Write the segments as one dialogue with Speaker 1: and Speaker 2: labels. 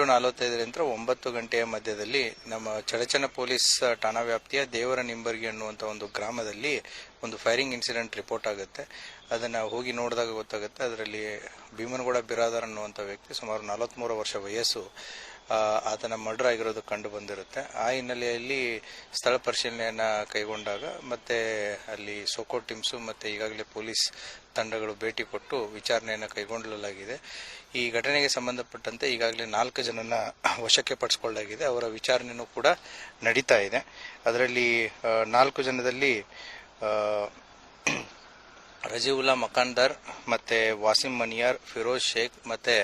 Speaker 1: ಎಂಟು ನಲವತ್ತೈದರಿಂದ ಒಂಬತ್ತು ಗಂಟೆಯ ಮಧ್ಯದಲ್ಲಿ ನಮ್ಮ ಚಡಚನ ಪೊಲೀಸ್ ಠಾಣಾ ವ್ಯಾಪ್ತಿಯ ದೇವರ ನಿಂಬರ್ಗಿ ಅನ್ನುವಂಥ ಒಂದು ಗ್ರಾಮದಲ್ಲಿ ಒಂದು ಫೈರಿಂಗ್ ಇನ್ಸಿಡೆಂಟ್ ರಿಪೋರ್ಟ್ ಆಗುತ್ತೆ. ಅದನ್ನು ಹೋಗಿ ನೋಡಿದಾಗ ಗೊತ್ತಾಗುತ್ತೆ. ಅದರಲ್ಲಿ ಭೀಮನಗೌಡ ಬಿರಾದರ್ ಅನ್ನುವಂಥ ವ್ಯಕ್ತಿ ಸುಮಾರು ನಲವತ್ತ್ಮೂರು ವರ್ಷ ವಯಸ್ಸು ಆತನ ಮರ್ಡರ್ ಆಗಿರೋದು ಕಂಡು ಬಂದಿರುತ್ತೆ. ಆ ಹಿನ್ನೆಲೆಯಲ್ಲಿ ಸ್ಥಳ ಪರಿಶೀಲನೆಯನ್ನ ಕೈಗೊಂಡಾಗ ಮತ್ತೆ ಅಲ್ಲಿ ಸೋಕೋ ಟೀಮ್ಸು ಮತ್ತೆ ಈಗಾಗಲೇ ಪೊಲೀಸ್ ತಂಡಗಳು ಭೇಟಿ ಕೊಟ್ಟು ವಿಚಾರಣೆಯನ್ನು ಕೈಗೊಳ್ಳಲಾಗಿದೆ ಈ ಘಟನೆಗೆ ಸಂಬಂಧಪಟ್ಟಂತೆ ಈಗಾಗಲೇ ನಾಲ್ಕು ಜನನ ವಶಕ್ಕೆ ಪಡಿಸಿಕೊಳ್ಳಲಾಗಿದೆ. ಅವರ ವಿಚಾರಣೆಯೂ ಕೂಡ ನಡೀತಾ ಇದೆ. ಅದರಲ್ಲಿ ನಾಲ್ಕು ಜನದಲ್ಲಿ ರಜೀವುಲ್ಲಾ ಮಕಾಂದರ್ ಮತ್ತೆ ವಾಸಿಂ ಮನಿಯಾರ್, ಫಿರೋಜ್ ಶೇಖ್ ಮತ್ತೆ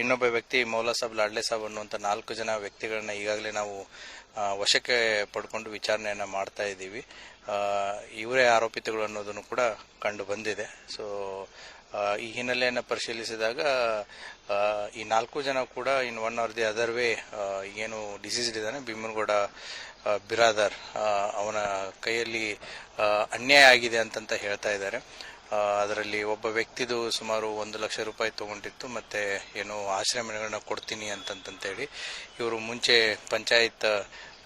Speaker 1: ಇನ್ನೊಬ್ಬ ವ್ಯಕ್ತಿ ಮೌಲಾ ಸಾಬ್ ಲಾಡ್ಲೆ ಸಾಬ್ ಅನ್ನುವಂಥ ನಾಲ್ಕು ಜನ ವ್ಯಕ್ತಿಗಳನ್ನ ಈಗಾಗಲೇ ನಾವು ವಶಕ್ಕೆ ಪಡ್ಕೊಂಡು ವಿಚಾರಣೆಯನ್ನು ಮಾಡ್ತಾ ಇದ್ದೀವಿ. ಇವರೇ ಆರೋಪಿತಗಳು ಅನ್ನೋದನ್ನು ಕೂಡ ಕಂಡು ಬಂದಿದೆ. ಸೊ ಈ ಹಿನ್ನೆಲೆಯನ್ನು ಪರಿಶೀಲಿಸಿದಾಗ ಈ ನಾಲ್ಕು ಜನ ಕೂಡ in one or the other way ಏನು ಡಿಸೀಸ್ಡ್ ಇದ್ದಾನೆ, ಭೀಮನಗೌಡ ಬಿರಾದರ್ ಅವನ ಕೈಯಲ್ಲಿ ಅನ್ಯಾಯ ಆಗಿದೆ ಅಂತಂತ ಹೇಳ್ತಾ ಇದ್ದಾರೆ. ಅದರಲ್ಲಿ ಒಬ್ಬ ವ್ಯಕ್ತಿದು ಸುಮಾರು ಒಂದು ಲಕ್ಷ ರೂಪಾಯಿ ತಗೊಂಡಿತ್ತು, ಮತ್ತೆ ಏನು ಆಶ್ರಯ ಮನೆಗಳನ್ನ ಕೊಡ್ತೀನಿ ಅಂತಂತೇಳಿ ಇವರು ಮುಂಚೆ ಪಂಚಾಯತ್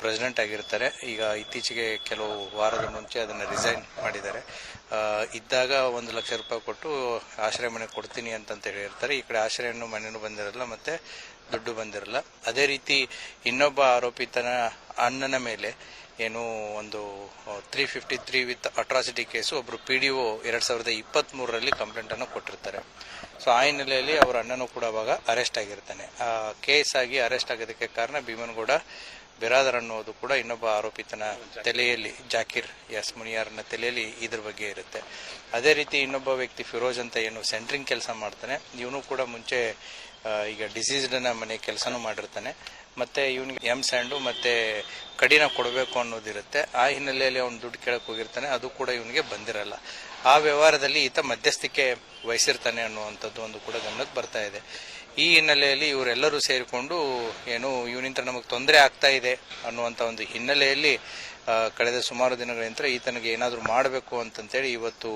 Speaker 1: ಪ್ರೆಸಿಡೆಂಟ್ ಆಗಿರ್ತಾರೆ. ಈಗ ಇತ್ತೀಚೆಗೆ ಕೆಲವು ವಾರದ ಮುಂಚೆ ಅದನ್ನು ರಿಸೈನ್ ಮಾಡಿದ್ದಾರೆ. ಇದ್ದಾಗ ಒಂದು ಲಕ್ಷ ರೂಪಾಯಿ ಕೊಟ್ಟು ಆಶ್ರಯ ಮನೆ ಕೊಡ್ತೀನಿ ಅಂತಂತ ಹೇಳಿರ್ತಾರೆ ಈ ಕಡೆ ಆಶ್ರಯನೂ ಮನೆಯೂ ಬಂದಿರಲ್ಲ, ಮತ್ತೆ ದುಡ್ಡು ಬಂದಿರಲ್ಲ. ಅದೇ ರೀತಿ ಇನ್ನೊಬ್ಬ ಆರೋಪಿತನ ಅಣ್ಣನ ಮೇಲೆ ಏನು ಒಂದು three fifty three with atrocity case ಒಬ್ಬರು ಪಿ ಡಿ ಒ ಎರಡು ಸಾವಿರದ ಇಪ್ಪತ್ತ್ಮೂರರಲ್ಲಿ ಕಂಪ್ಲೇಂಟನ್ನು ಕೊಟ್ಟಿರ್ತಾರೆ. ಸೊ ಆ ಹಿನ್ನೆಲೆಯಲ್ಲಿ ಅವರ ಅಣ್ಣನೂ ಕೂಡ ಅವಾಗ ಅರೆಸ್ಟ್ ಆಗಿರ್ತಾನೆ. ಆ ಕೇಸ್ ಆಗಿ ಅರೆಸ್ಟ್ ಆಗೋದಕ್ಕೆ ಕಾರಣ ಭೀಮನಗೌಡ ಬಿರಾದರ್ ಅನ್ನೋದು ಕೂಡ ಇನ್ನೊಬ್ಬ ಆರೋಪಿತನ ತಲೆಯಲ್ಲಿ, ಜಾಕಿರ್ ಎಸ್ ಮುನಿಯಾರ್ನ ತಲೆಯಲ್ಲಿ ಇದ್ರ ಬಗ್ಗೆ ಇರುತ್ತೆ. ಅದೇ ರೀತಿ ಇನ್ನೊಬ್ಬ ವ್ಯಕ್ತಿ ಫಿರೋಜ್ ಅಂತ ಏನು ಸೆಂಟ್ರಿಂಗ್ ಕೆಲಸ ಮಾಡ್ತಾನೆ. ಇವನು ಕೂಡ ಮುಂಚೆ ಈಗ ಡಿಸೀಸ್ಡ್ನ ಮನೆ ಕೆಲಸನೂ ಮಾಡಿರ್ತಾನೆ. ಮತ್ತೆ ಇವನಿಗೆ ಎಂ ಸ್ಯಾಂಡು ಮತ್ತೆ ಕಡಿನ ಕೊಡಬೇಕು ಅನ್ನೋದಿರುತ್ತೆ. ಆ ಹಿನ್ನೆಲೆಯಲ್ಲಿ ಅವನು ದುಡ್ಡು ಕೇಳಕ್ಕೆ ಹೋಗಿರ್ತಾನೆ, ಅದು ಕೂಡ ಇವನಿಗೆ ಬಂದಿರಲ್ಲ. ಆ ವ್ಯವಹಾರದಲ್ಲಿ ಈತ ಮಧ್ಯಸ್ಥಿಕೆ ವಹಿಸಿರ್ತಾನೆ ಅನ್ನುವಂಥದ್ದು ಒಂದು ಕೂಡ ಗಮನಕ್ಕೆ ಬರ್ತಾ ಇದೆ. ಈ ಹಿನ್ನೆಲೆಯಲ್ಲಿ ಇವರೆಲ್ಲರೂ ಸೇರಿಕೊಂಡು ಏನು ಇವನಿಂದ ನಮಗೆ ತೊಂದರೆ ಆಗ್ತಾ ಇದೆ ಅನ್ನುವಂಥ ಒಂದು ಹಿನ್ನೆಲೆಯಲ್ಲಿ ಕಳೆದ ಸುಮಾರು ದಿನಗಳಿಂದ ಈತನಿಗೆ ಏನಾದರೂ ಮಾಡಬೇಕು ಅಂತಂತೇಳಿ ಇವತ್ತು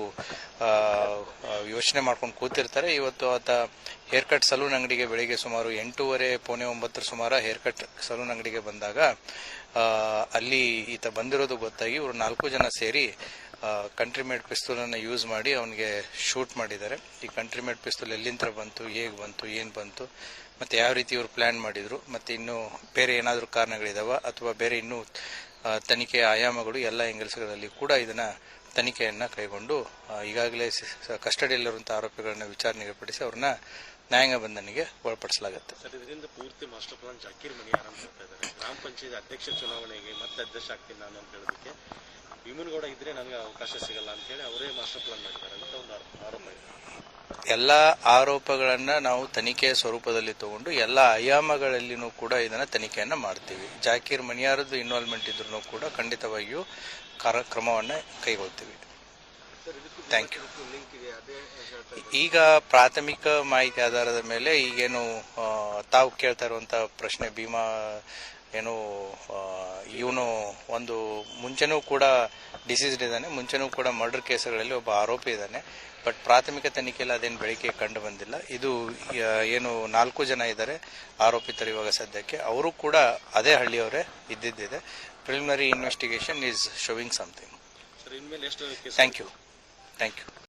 Speaker 1: ಯೋಚನೆ ಮಾಡ್ಕೊಂಡು ಕೂತಿರ್ತಾರೆ. ಇವತ್ತು ಆತ ಹೇರ್ ಕಟ್ ಸಲೂನ್ ಅಂಗಡಿಗೆ ಬೆಳಿಗ್ಗೆ ಸುಮಾರು ಎಂಟೂವರೆ, ಪೌನೆ ಒಂಬತ್ತರ ಸುಮಾರು ಹೇರ್ ಕಟ್ ಸಲೂನ್ ಅಂಗಡಿಗೆ ಬಂದಾಗ ಅಲ್ಲಿ ಈತ ಬಂದಿರೋದು ಗೊತ್ತಾಗಿ ಇವರು ನಾಲ್ಕು ಜನ ಸೇರಿ ಕಂಟ್ರಿ ಮೇಡ್ ಪಿಸ್ತೂಲನ್ನು ಯೂಸ್ ಮಾಡಿ ಅವನಿಗೆ ಶೂಟ್ ಮಾಡಿದ್ದಾರೆ. ಈ ಕಂಟ್ರಿ ಮೇಡ್ ಪಿಸ್ತೂಲ್ ಎಲ್ಲಿಂದ ಬಂತು, ಹೇಗೆ ಬಂತು, ಏನು ಬಂತು, ಮತ್ತು ಯಾವ ರೀತಿ ಇವರು ಪ್ಲ್ಯಾನ್ ಮಾಡಿದರು, ಮತ್ತು ಇನ್ನೂ ಬೇರೆ ಏನಾದರೂ ಕಾರಣಗಳಿದಾವ, ಅಥವಾ ಬೇರೆ ಇನ್ನೂ ತನಿಖೆಯ ಆಯಾಮಗಳು ಎಲ್ಲ ಎಂಗಲ್ಸ್ಗಳಲ್ಲಿ ಕೂಡ ಇದನ್ನು ತನಿಖೆಯನ್ನು ಕೈಗೊಂಡು ಈಗಾಗಲೇ ಕಸ್ಟಡಿಯಲ್ಲಿರುವಂಥ ಆರೋಪಿಗಳನ್ನ ವಿಚಾರಣೆಗೆ ಪಡಿಸಿ ಅವ್ರನ್ನ ನ್ಯಾಯಾಂಗ ಬಂಧನಿಗೆ ಒಳಪಡಿಸಲಾಗುತ್ತೆ.
Speaker 2: ಇದರಿಂದ ಪೂರ್ತಿ ಮಾಸ್ಟರ್ ಪ್ಲಾನ್ ಜಾಕೀರ್ ಮನಿ ಆರಂಭ ಇದ್ದಾರೆ. ಗ್ರಾಮ ಪಂಚಾಯತ್ ಅಧ್ಯಕ್ಷ ಚುನಾವಣೆಗೆ ಮತ್ತೆ ಅಧ್ಯಕ್ಷ ಆಗ್ತೀನಿ ನಾನು ಅಂತ ಹೇಳೋದಕ್ಕೆ ಭೀಮನಗೌಡ ಇದ್ರೆ ನನಗೆ ಅವಕಾಶ ಸಿಗಲ್ಲ ಅಂತ ಹೇಳಿ ಅವರೇ ಮಾಸ್ಟರ್ ಪ್ಲಾನ್ ಮಾಡಿದ್ದಾರೆ ಅಂತ ಒಂದು ಆರೋಪ ಇದೆ.
Speaker 1: ಎಲ್ಲ ಆರೋಪಗಳನ್ನು ನಾವು ತನಿಖೆಯ ಸ್ವರೂಪದಲ್ಲಿ ತಗೊಂಡು ಎಲ್ಲ ಆಯಾಮಗಳಲ್ಲಿನೂ ಕೂಡ ಇದನ್ನು ತನಿಖೆಯನ್ನು ಮಾಡ್ತೀವಿ. ಜಾಕೀರ್ ಮನಿಯಾರದ್ದು ಇನ್ವಾಲ್ವ್ಮೆಂಟ್ ಇದ್ರೂ ಕೂಡ ಖಂಡಿತವಾಗಿಯೂ ಕಾರ್ಯಕ್ರಮವನ್ನು ಕೈಗೊಳ್ತೀವಿ. ಥ್ಯಾಂಕ್ ಯು ಈಗ ಪ್ರಾಥಮಿಕ ಮಾಹಿತಿ ಆಧಾರದ ಮೇಲೆ ಈಗೇನು ತಾವು ಕೇಳ್ತಾ ಇರುವಂತಹ ಪ್ರಶ್ನೆ ಭೀಮಾ ಏನು ಇವನು ಒಂದು ಮುಂಚೆನೂ ಕೂಡ ಡಿಸೀಸ್ಡ್ ಇದ್ದಾನೆ ಮುಂಚೆನೂ ಕೂಡ ಮರ್ಡರ್ ಕೇಸ್ಗಳಲ್ಲಿ ಒಬ್ಬ ಆರೋಪಿ ಇದ್ದಾನೆ. ಬಟ್ ಪ್ರಾಥಮಿಕ ತನಿಖೆಯಲ್ಲಿ ಅದೇನು ಬೆಳಕಿಗೆ ಕಂಡು ಬಂದಿಲ್ಲ. ಇದು ಏನು ನಾಲ್ಕು ಜನ ಇದ್ದಾರೆ ಆರೋಪಿತರು ಇವಾಗ ಸದ್ಯಕ್ಕೆ. ಅವರು ಕೂಡ ಅದೇ ಹಳ್ಳಿಯವರೇ ಇದ್ದಿದ್ದಿದೆ. Preliminary investigation is showing something thank you thank you